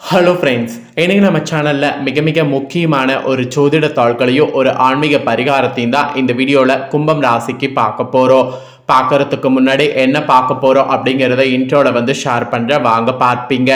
Hello friends இன்னைக்கு நம்ம சேனலில் மிக மிக முக்கியமான ஒரு ஜோதிட தாள்களையும் ஒரு ஆன்மீக பரிகாரத்தையும் தான் இந்த வீடியோவில் கும்பம் ராசிக்கு பார்க்க போகிறோம் பார்க்கறதுக்கு முன்னாடி என்ன பார்க்க போகிறோம் அப்படிங்கிறத இன்ட்ரோவில் வந்து ஷேர் பண்ணுறேன் வாங்க பார்ப்பீங்க.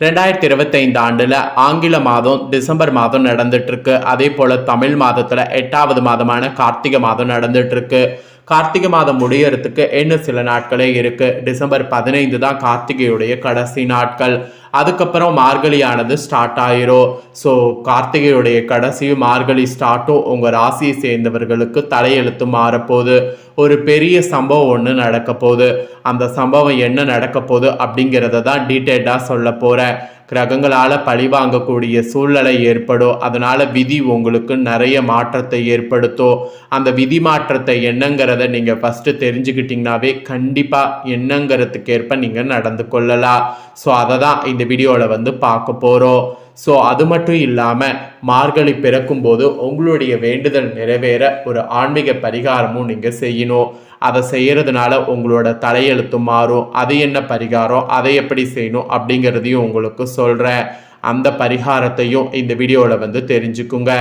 ரெண்டாயிரத்தி இருபத்தைந்து ஆண்டில் ஆங்கில மாதம் டிசம்பர் மாதம் நடந்துட்டுருக்கு அதே போல் தமிழ் மாதத்தில் எட்டாவது மாதமான கார்த்திகை மாதம் நடந்துட்டுருக்கு கார்த்திகை மாதம் முடியறதுக்கு இன்னும் சில நாட்களே இருக்கு. டிசம்பர் பதினைந்து தான் கார்த்திகையுடைய கடைசி நாட்கள். அதுக்கப்புறம் மார்கழியானது ஸ்டார்ட் ஆயிரும். ஸோ கார்த்திகையுடைய கடைசியும் மார்கழி ஸ்டார்ட்டும் உங்கள் ராசியை சேர்ந்தவர்களுக்கு தலையெழுத்து மாறப்போகுது. ஒரு பெரிய சம்பவம் ஒன்று நடக்க போகுது அந்த சம்பவம் என்ன நடக்க போகுது அப்படிங்கிறத தான் டீட்டெயில்டாக சொல்ல போகிறேன் கிரகங்களால் பழி வாங்கக்கூடிய சூழ்நிலை ஏற்படும் அதனால் விதி உங்களுக்கு நிறைய மாற்றத்தை ஏற்படுத்தும் அந்த விதி மாற்றத்தை என்னங்கிறத நீங்கள் ஃபஸ்ட்டு தெரிஞ்சுக்கிட்டிங்கனாவே கண்டிப்பாக என்னங்கிறதுக்கேற்ப நீங்கள் நடந்து கொள்ளலாம். ஸோ அதை தான் இந்த வீடியோவில் வந்து பார்க்க போகிறோம் ஸோ அது மட்டும் இல்லாமல் மார்கழி பிறக்கும்போது உங்களுடைய வேண்டுதல் நிறைவேற ஒரு ஆன்மீக பரிகாரமும் நீங்கள் செய்யணும். அதை செய்கிறதுனால உங்களோட தலையெழுத்து மாறும். அது என்ன பரிகாரம்? அதை எப்படி செய்யணும்? அப்படிங்கிறதையும் உங்களுக்கு சொல்கிறேன் அந்த பரிகாரத்தையும் இந்த வீடியோவில் வந்து தெரிஞ்சுக்குங்க.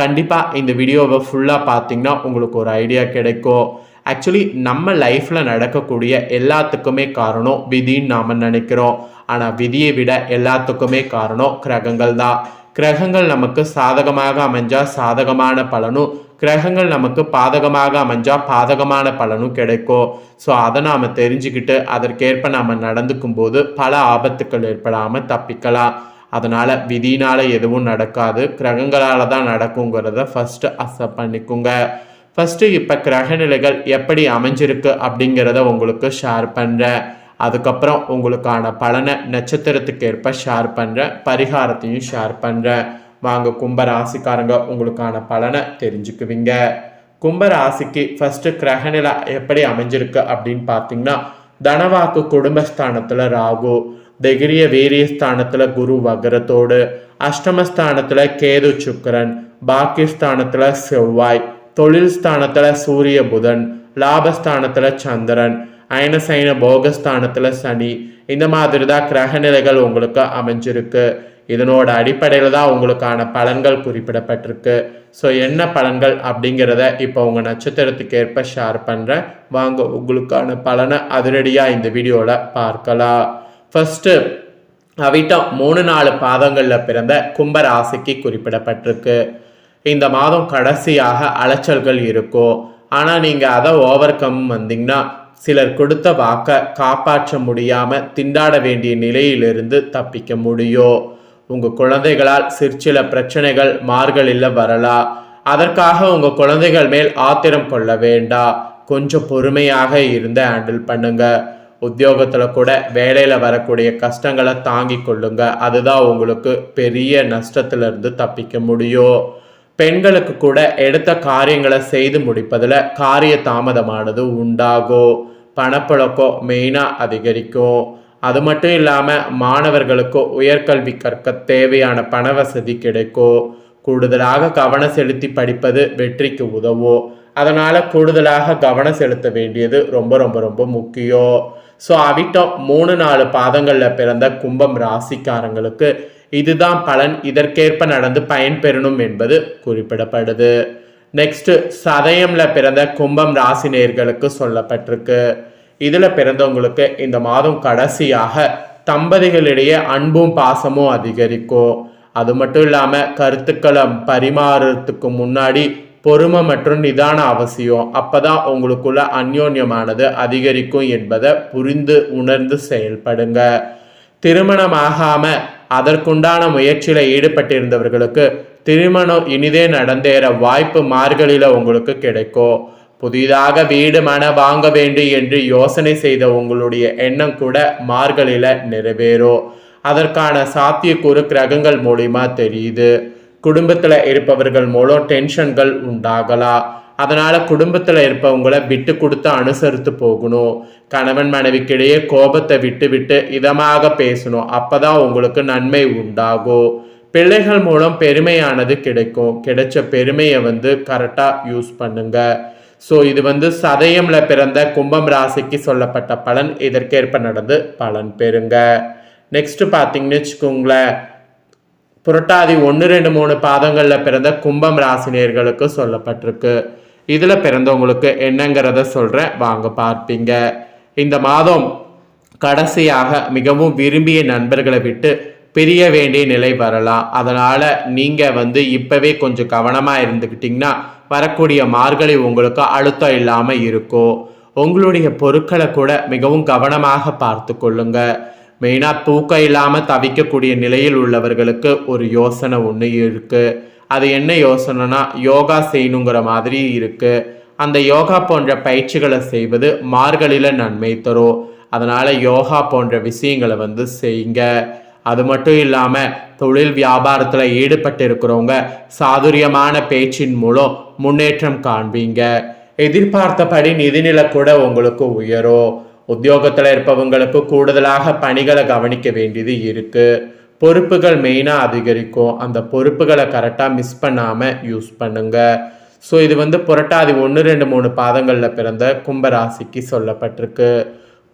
கண்டிப்பாக இந்த வீடியோவை ஃபுல்லாக பார்த்தீங்கன்னா உங்களுக்கு ஒரு ஐடியா கிடைக்கும். ஆக்சுவலி நம்ம லைஃப்பில் நடக்கக்கூடிய எல்லாத்துக்குமே காரணம் விதின்னு நாம் நினைக்கிறோம். ஆனால் விதியை விட எல்லாத்துக்குமே காரணம் கிரகங்கள் தான் கிரகங்கள் நமக்கு சாதகமாக அமைஞ்சா சாதகமான பலனும் கிரகங்கள் நமக்கு பாதகமாக அமைஞ்சா பாதகமான பலனும் கிடைக்கும். ஸோ அதை நாம் தெரிஞ்சுக்கிட்டு அதற்கேற்ப நாம் நடந்துக்கும் போது பல ஆபத்துக்கள் ஏற்படாமல் தப்பிக்கலாம். அதனால் விதினால் எதுவும் நடக்காது கிரகங்களால் தான் நடக்குங்கிறத ஃபஸ்ட்டு அக்செப்ட் பண்ணிக்கோங்க. ஃபஸ்ட்டு இப்போ கிரக நிலைகள் எப்படி அமைஞ்சிருக்கு அப்படிங்கிறத உங்களுக்கு ஷேர் பண்ணுறேன் அதுக்கப்புறம் உங்களுக்கான பலனை நட்சத்திரத்துக்கு ஏற்ப ஷேர் பண்ணுறேன் பரிகாரத்தையும் ஷேர் பண்ணுறேன் வாங்க கும்ப ராசிக்காரங்க உங்களுக்கான பலனை தெரிஞ்சுக்குவீங்க. கும்ப ராசிக்கு ஃபஸ்ட்டு கிரகநிலை எப்படி அமைஞ்சிருக்கு அப்படின்னு பார்த்தீங்கன்னா தனவாக்கு குடும்பஸ்தானத்தில் ராகு திகிரிய வீரியஸ்தானத்தில் குரு வகரத்தோடு அஷ்டமஸ்தானத்தில் கேது சுக்கரன் பாக்கியஸ்தானத்தில் செவ்வாய் தொழில் ஸ்தானத்தில் சூரிய புதன் லாபஸ்தானத்தில் சந்திரன் அயனசைன போகஸ்தானத்தில் சனி. இந்த மாதிரி தான் கிரகநிலைகள் உங்களுக்கு அமைஞ்சிருக்கு. இதனோட அடிப்படையில் தான் உங்களுக்கான பலன்கள் குறிப்பிடப்பட்டிருக்கு. ஸோ என்ன பலன்கள் அப்படிங்கிறத இப்போ உங்கள் நட்சத்திரத்துக்கு ஏற்ப ஷேர் பண்ணுறேன் வாங்க உங்களுக்கான பலனை அதிரடியாக இந்த வீடியோவில் பார்க்கலாம். ஃபஸ்ட்டு அவிட்டம் மூணு நாலு பாதங்களில் பிறந்த கும்ப ராசிக்கு குறிப்பிடப்பட்டிருக்கு. இந்த மாதம் கடைசியாக அலைச்சல்கள் இருக்கும். ஆனால் நீங்கள் அதை ஓவர் கம் வந்தீங்கன்னா சிலர் கொடுத்த வாக்கை காப்பாற்ற முடியாமல் திண்டாட வேண்டிய நிலையிலிருந்து தப்பிக்க முடியும் உங்கள் குழந்தைகளால் சிற்சில பிரச்சனைகள் மார்களில் வரலாம் அதற்காக உங்கள் குழந்தைகள் மேல் ஆத்திரம் கொள்ள வேண்டாம் கொஞ்சம் பொறுமையாக இருந்து ஹேண்டில் பண்ணுங்க. உத்தியோகத்தில் கூட வேலையில் வரக்கூடிய கஷ்டங்களை தாங்கி கொள்ளுங்க. அதுதான் உங்களுக்கு பெரிய நஷ்டத்திலிருந்து தப்பிக்க முடியும் பெண்களுக்கு கூட எடுத்த காரியங்களை செய்து முடிப்பதில் காரிய தாமதமானது உண்டாகும் பணப்பழக்கம் மெயினாக அதிகரிக்கும் அது மட்டும் இல்லாமல் மாணவர்களுக்கு உயர்கல்வி கற்க தேவையான பண வசதி கிடைக்கும் கூடுதலாக கவனம் செலுத்தி படிப்பது வெற்றிக்கு உதவும் அதனால் கூடுதலாக கவனம் செலுத்த வேண்டியது ரொம்ப ரொம்ப ரொம்ப முக்கியம் ஸோ அவிட்டம் மூணு நாலு பாதங்களில் பிறந்த கும்பம் ராசிக்காரங்களுக்கு இதுதான் பலன் இதற்கேற்ப நடந்து பயன்பெறணும் என்பது குறிப்பிடப்படுது. நெக்ஸ்ட் சதயம்ல பிறந்த கும்பம் ராசி நேர்களுக்கு சொல்லப்பட்டிருக்கு. இதுல பிறந்தவங்களுக்கு இந்த மாதம் கடைசியாக தம்பதிகளிடையே அன்பும் பாசமும் அதிகரிக்கும். அது மட்டும் இல்லாம கருத்துக்களை பரிமாறுறதுக்கு முன்னாடி பொறுமை மற்றும் நிதான அவசியம். அப்பதான் உங்களுக்குள்ள அந்யோன்யமானது அதிகரிக்கும் என்பதை புரிந்து உணர்ந்து செயல்படுங்க. திருமணமாகாம அதற்குண்டான முயற்சியில் ஈடுபட்டிருந்தவர்களுக்கு திருமணம் இனிதே நடந்தேற வாய்ப்பு மார்கழியில் உங்களுக்கு கிடைக்கும் புதிதாக வீடு மன வாங்க வேண்டும் என்று யோசனை செய்த உங்களுடைய எண்ணம் கூட மார்கழியில் நிறைவேறும் அதற்கான சாத்தியக்கூறு கிரகங்கள் மூலியமா தெரியுது. குடும்பத்தில் இருப்பவர்கள் மூலம் டென்ஷன்கள் உண்டாகலாம் அதனால் குடும்பத்தில் இருப்பவங்கள விட்டு கொடுத்து அனுசரித்து போகணும். கணவன் மனைவிக்கிடையே கோபத்தை விட்டு விட்டு இதமாக பேசணும். அப்பதான் உங்களுக்கு நன்மை உண்டாகும். பிள்ளைகள் மூலம் பெருமையானது கிடைக்கும். கிடைச்ச பெருமையை வந்து கரெக்டாக யூஸ் பண்ணுங்க. ஸோ இது வந்து சதயம்ல பிறந்த கும்பம் ராசிக்கு சொல்லப்பட்ட பலன். இதற்கேற்ப நடந்து பலன் பெறுங்க. நெக்ஸ்ட் பார்த்தீங்கன்னு வச்சுக்கோங்களேன். புரட்டாதி ஒன்று ரெண்டு மூணு பாதங்களில் பிறந்த கும்பம் ராசினியர்களுக்கு சொல்லப்பட்டிருக்கு. இதில் பிறந்தவங்களுக்கு என்னங்கிறத சொல்கிறேன் வாங்க பார்ப்பீங்க. இந்த மாதம் கடைசியாக மிகவும் விரும்பிய நண்பர்களை விட்டு பிரிய வேண்டிய நிலை வரலாம். அதனால் நீங்கள் வந்து இப்போவே கொஞ்சம் கவனமாக இருந்துக்கிட்டிங்கன்னா வரக்கூடிய மார்கழி உங்களுக்கு அழுத்தம் இல்லாமல் இருக்கும். உங்களுடைய பொருட்களை கூட மிகவும் கவனமாக பார்த்து கொள்ளுங்க. மெயினாக தூக்கம் இல்லாமல் தவிக்கக்கூடிய நிலையில் உள்ளவர்களுக்கு ஒரு யோசனை ஒன்று இருக்குது அது என்ன யோசனைனா யோகா செய்யணுங்கிற மாதிரி இருக்குது அந்த யோகா போன்ற பயிற்சிகளை செய்வது மார்கழியில் நன்மை தரும். அதனால் யோகா போன்ற விஷயங்களை வந்து செய்யுங்க. அது மட்டும் இல்லாமல் தொழில் வியாபாரத்தில் ஈடுபட்டு இருக்கிறவங்க சாதுரியமான பேச்சின் மூலம் முன்னேற்றம் காண்பீங்க. எதிர்பார்த்தபடி நிதிநிலை கூட உங்களுக்கு உயரும். உத்தியோகத்தில் இருப்பவங்களுக்கு கூடுதலாக பணிகளை கவனிக்க வேண்டியது இருக்குது பொறுப்புகள் மெயினாக அதிகரிக்கும். அந்த பொறுப்புகளை கரெக்டாக மிஸ் பண்ணாமல் யூஸ் பண்ணுங்க. ஸோ இது வந்து புரட்டாதி ஒன்று ரெண்டு மூணு பாதங்களில் பிறந்த கும்பராசிக்கு சொல்லப்பட்டிருக்கு.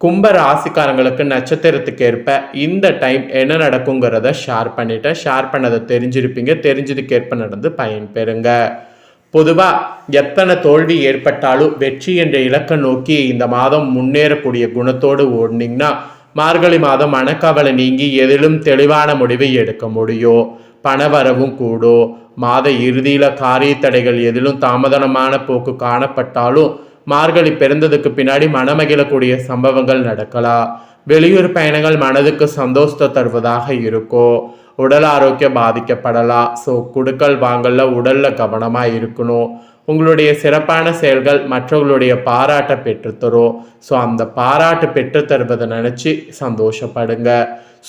கும்ப ராசிக்காரங்களுக்கு நட்சத்திரத்துக்கு ஏற்ப இந்த டைம் என்ன நடக்குங்கிறத ஷேர் பண்ணிட்டேன் ஷேர் பண்ணதை தெரிஞ்சிருப்பீங்க. தெரிஞ்சதுக்கு ஏற்ப நடந்து பயன் பெறுங்க. பொதுவாக எத்தனை தோல்வி ஏற்பட்டாலும் வெற்றி என்ற இலக்கை நோக்கி இந்த மாதம் முன்னேறக்கூடிய குணத்தோடு ஓடினீங்கன்னா மார்கழி மாதம் மனக்கவலை நீங்கி எதிலும் தெளிவான முடிவை எடுக்க முடியும் பணவரவும் கூடும் மாத இறுதியில் காரிய தடைகள் எதிலும் தாமதமான போக்கு காணப்பட்டாலும் மார்கழி பிறந்ததுக்கு பின்னாடி மனமகிழக்கூடிய சம்பவங்கள் நடக்கலாம் வெளியூர் பயணங்கள் மனதுக்கு சந்தோஷத்தை தருவதாக இருக்கும் உடல் ஆரோக்கியம் பாதிக்கப்படலாம் ஸோ குடுக்கல் வாங்கல உடல்ல கவனமாக இருக்கணும். உங்களுடைய சிறப்பான செயல்கள் மற்றவர்களுடைய பாராட்டை பெற்றுத்தரும் ஸோ அந்த பாராட்டு பெற்றுத்தருவதை நினச்சி சந்தோஷப்படுங்க.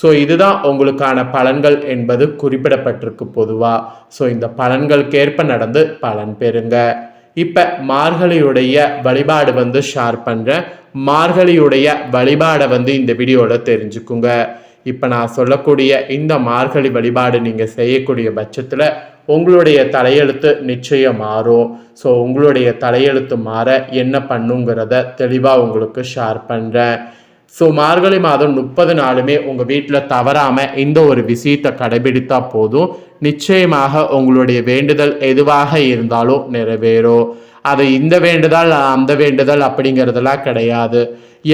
ஸோ இதுதான் உங்களுக்கான பலன்கள் என்பது குறிப்பிடப்பட்டிருக்கு பொதுவாக ஸோ இந்த பலன்களுக்கேற்ப நடந்து பலன் பெறுங்க. இப்போ மார்கழியுடைய வழிபாடு வந்து ஷேர் பண்ணுறேன் மார்கழியுடைய வழிபாடை வந்து இந்த வீடியோவில் தெரிஞ்சுக்குங்க. இப்போ நான் சொல்லக்கூடிய இந்த மார்கழி வழிபாடு நீங்கள் செய்யக்கூடிய பட்சத்தில் உங்களுடைய தலையெழுத்து நிச்சயம் மாறும். ஸோ உங்களுடைய தலையெழுத்து மாற என்ன பண்ணுங்கிறத தெளிவாக உங்களுக்கு ஷேர் பண்ணுறேன் ஸோ மார்கழி மாதம் முப்பது நாளுமே உங்கள் வீட்டில் தவறாமல் இந்த ஒரு விஷயத்தை கடைபிடித்தா போதும். நிச்சயமாக உங்களுடைய வேண்டுதல் எதுவாக இருந்தாலும் நிறைவேறும். அது இந்த வேண்டுதல் அந்த வேண்டுதல் அப்படிங்கிறதெல்லாம் கிடையாது.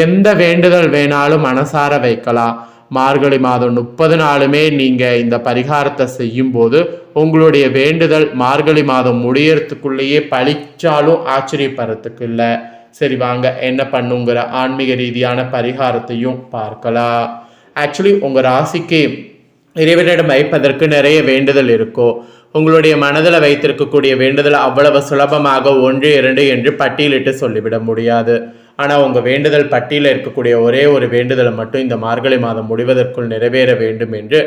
எந்த வேண்டுதல் வேணாலும் மனசார வைக்கலாம். மார்கழி மாதம் முப்பது நாளுமே நீங்கள் இந்த பரிகாரத்தை செய்யும்போது உங்களுடைய வேண்டுதல் மார்கழி மாதம் முடியறதுக்குள்ளேயே பழிச்சாலும் ஆச்சரியப்படுறதுக்கு இல்லை. சரி வாங்க என்ன பண்ணுங்கிற ஆன்மீக ரீதியான பரிகாரத்தையும் பார்க்கலாம். ஆக்சுவலி உங்கள் ராசிக்கு இறைவனிடம் வைப்பதற்கு நிறைய வேண்டுதல் இருக்கும் உங்களுடைய மனதில் வைத்திருக்கக்கூடிய வேண்டுதல் அவ்வளவு சுலபமாக ஒன்று இரண்டு என்று பட்டியலிட்டு சொல்லிவிட முடியாது. ஆனால் உங்கள் வேண்டுதல் பட்டியலில் இருக்கக்கூடிய ஒரே ஒரு வேண்டுதலை மட்டும் இந்த மார்கழி மாதம் முடிவதற்குள் நிறைவேற வேண்டும் என்று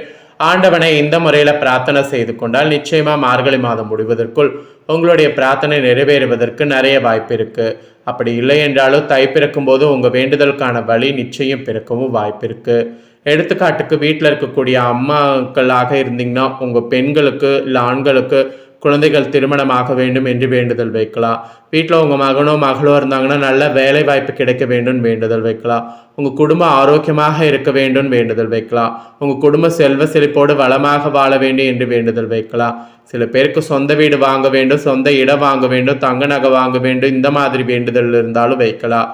ஆண்டவனை இந்த முறையில் பிரார்த்தனை செய்து கொண்டால் நிச்சயமாக மார்கழி மாதம் முடிவதற்குள் உங்களுடைய பிரார்த்தனை நிறைவேறுவதற்கு நிறைய வாய்ப்பு இருக்குது அப்படி இல்லை என்றாலும் தை பிறக்கும் போது உங்கள் வேண்டுதலுக்கான வழி நிச்சயம் பிறக்கவும் வாய்ப்பு இருக்குது எடுத்துக்காட்டுக்கு வீட்டில் இருக்கக்கூடிய அம்மாக்களாக இருந்தீங்கன்னா உங்கள் பெண்களுக்கு இல்லை ஆண்களுக்கு குழந்தைகள் திருமணமாக வேண்டும் என்று வேண்டுதல் வைக்கலாம். வீட்டில் உங்கள் மகனோ மகளோ இருந்தாங்கன்னா நல்ல வேலை வாய்ப்பு கிடைக்க வேண்டும் வேண்டுதல் வைக்கலாம். உங்கள் குடும்பம் ஆரோக்கியமாக இருக்க வேண்டும் வேண்டுதல் வைக்கலாம். உங்கள் குடும்ப செல்வ செழிப்போடு வளமாக வாழ வேண்டும் என்று வேண்டுதல் வைக்கலாம். சில பேருக்கு சொந்த வீடு வாங்க வேண்டும் சொந்த இடம் வாங்க வேண்டும் தங்க நகை வாங்க வேண்டும் இந்த மாதிரி வேண்டுதல் இருந்தாலும் வைக்கலாம்.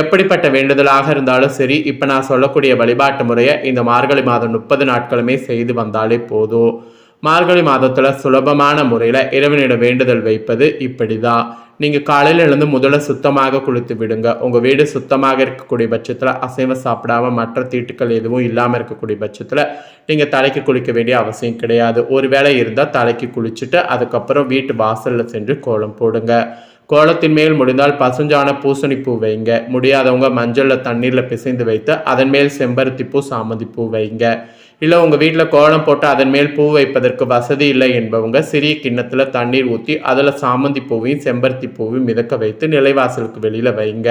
எப்படிப்பட்ட வேண்டுதலாக இருந்தாலும் சரி இப்போ நான் சொல்லக்கூடிய வழிபாட்டு முறையை இந்த மார்கழி மாதம் முப்பது நாட்களுமே செய்து வந்தாலே போதும். மார்கழி மாதத்தில் சுலபமான முறையில் இறைவனிடம் வேண்டுதல் வைப்பது இப்படி தான் நீங்கள் காலையில் எழுந்து முதல்ல சுத்தமாக குளித்து விடுங்க. உங்கள் வீடு சுத்தமாக இருக்கக்கூடிய பட்சத்தில் அசைவம் சாப்பிடாம மற்ற தீட்டுக்கள் எதுவும் இல்லாமல் இருக்கக்கூடிய பட்சத்தில் நீங்கள் தலைக்கு குளிக்க வேண்டிய அவசியம் கிடையாது. ஒரு வேளை இருந்தால் தலைக்கு குளிச்சுட்டு அதுக்கப்புறம் வீட்டு வாசலில் சென்று கோலம் போடுங்க. கோலத்தின் மேல் முடிந்தால் பசுஞ்சான பூசணி பூ வைங்க. முடியாதவங்க மஞ்சளில் தண்ணீரில் பிசைந்து வைத்து அதன் மேல் செம்பருத்தி பூ சாமந்தி பூ வைங்க. இல்லை உங்கள் வீட்டில் கோலம் போட்டு அதன் மேல் பூ வைப்பதற்கு வசதி இல்லை என்பவங்க சிறிய கிண்ணத்தில் தண்ணீர் ஊற்றி அதில் சாமந்தி பூவையும் செம்பருத்தி பூவையும் மிதக்க வைத்து நிலைவாசலுக்கு வெளியில் வைங்க.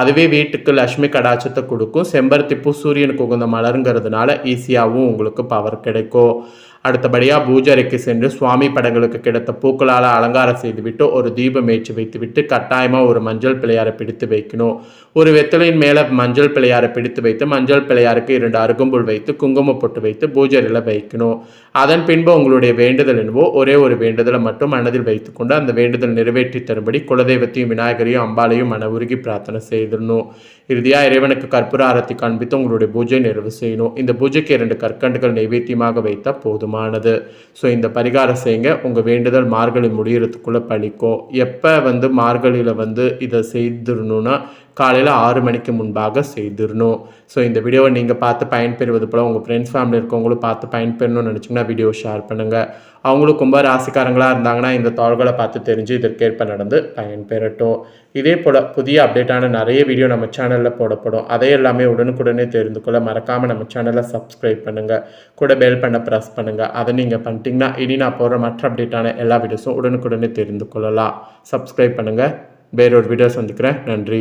அதுவே வீட்டுக்கு லக்ஷ்மி கடாட்சத்தை கொடுக்கும். செம்பருத்தி பூ சூரியனுக்கு உகந்த மலருங்கிறதுனால ஈஸியாகவும் உங்களுக்கு பவர் கிடைக்கும். அடுத்தபடியாக பூஜரைக்கு சென்று சுவாமி படங்களுக்கு கிடைத்த பூக்களால் அலங்காரம் செய்துவிட்டு ஒரு தீபம் ஏற்றி வைத்துவிட்டு கட்டாயமாக ஒரு மஞ்சள் பிள்ளையாரை பிடித்து வைக்கணும். ஒரு வெத்தலையின் மேலே மஞ்சள் பிள்ளையாரை பிடித்து வைத்து மஞ்சள் பிள்ளையாருக்கு இரண்டு அருகம்புல் வைத்து குங்குமம் பொட்டு வைத்து பூஜையில் வைக்கணும். அதன் பின்பு உங்களுடைய வேண்டுதல் என்னவோ ஒரே ஒரு வேண்டுதலை மட்டும் மனதில் வைத்துக்கொண்டு அந்த வேண்டுதல் நிறைவேற்றி தரும்படி குலதெய்வத்தையும் விநாயகரையும் அம்பாளையும் மன உருகி பிரார்த்தனை செய்திடணும். இறுதியாக இறைவனுக்கு கற்பூராரத்தை காண்பித்து உங்களுடைய பூஜை நிறைவு செய்யணும். இந்த பூஜைக்கு இரண்டு கற்கண்டுகள் நைவேத்தியமாக வைத்தால் போதுமானது. ஸோ இந்த பரிகாரம் செய்யுங்க. உங்கள் வேண்டுதல் மார்கழி முடிகிறதுக்குள்ளே பழிக்கும். எப்போ வந்து மார்கழியில் வந்து இதை செய்திடணும்னா காலையில் ஆறு மணிக்கு முன்பாக செய்திடணும். ஸோ இந்த வீடியோவை நீங்கள் பார்த்து பயன்பெறுவது போல் உங்கள் ஃப்ரெண்ட்ஸ் ஃபேமிலி இருக்கவங்களும் பார்த்து பயன்பெறணும்னு நினச்சிங்கன்னா வீடியோ ஷேர் பண்ணுங்கள் அவங்களும் கும்ப ராசிக்காரங்களாக இருந்தாங்கன்னா இந்த தாள்களை பார்த்து தெரிஞ்சு இதற்கேற்ப நடந்து பயன்பெறட்டும். இதே போல் புதிய அப்டேட்டான நிறைய வீடியோ நம்ம சேனலில் போடப்படும். அதை எல்லாமே உடனுக்குடனே தெரிந்து கொள்ள மறக்காமல் நம்ம சேனலை சப்ஸ்கிரைப் பண்ணுங்கள் கூட பெல் பண்ண ப்ரெஸ் பண்ணுங்கள் அதை நீங்கள் பண்ணிட்டீங்கன்னா இனி நான் போடுற மற்ற அப்டேட்டான எல்லா வீடியோஸும் உடனுக்குடனே தெரிந்து கொள்ளலாம். சப்ஸ்கிரைப் பண்ணுங்கள் வேறொரு வீடியோ சந்திக்கிறேன். நன்றி.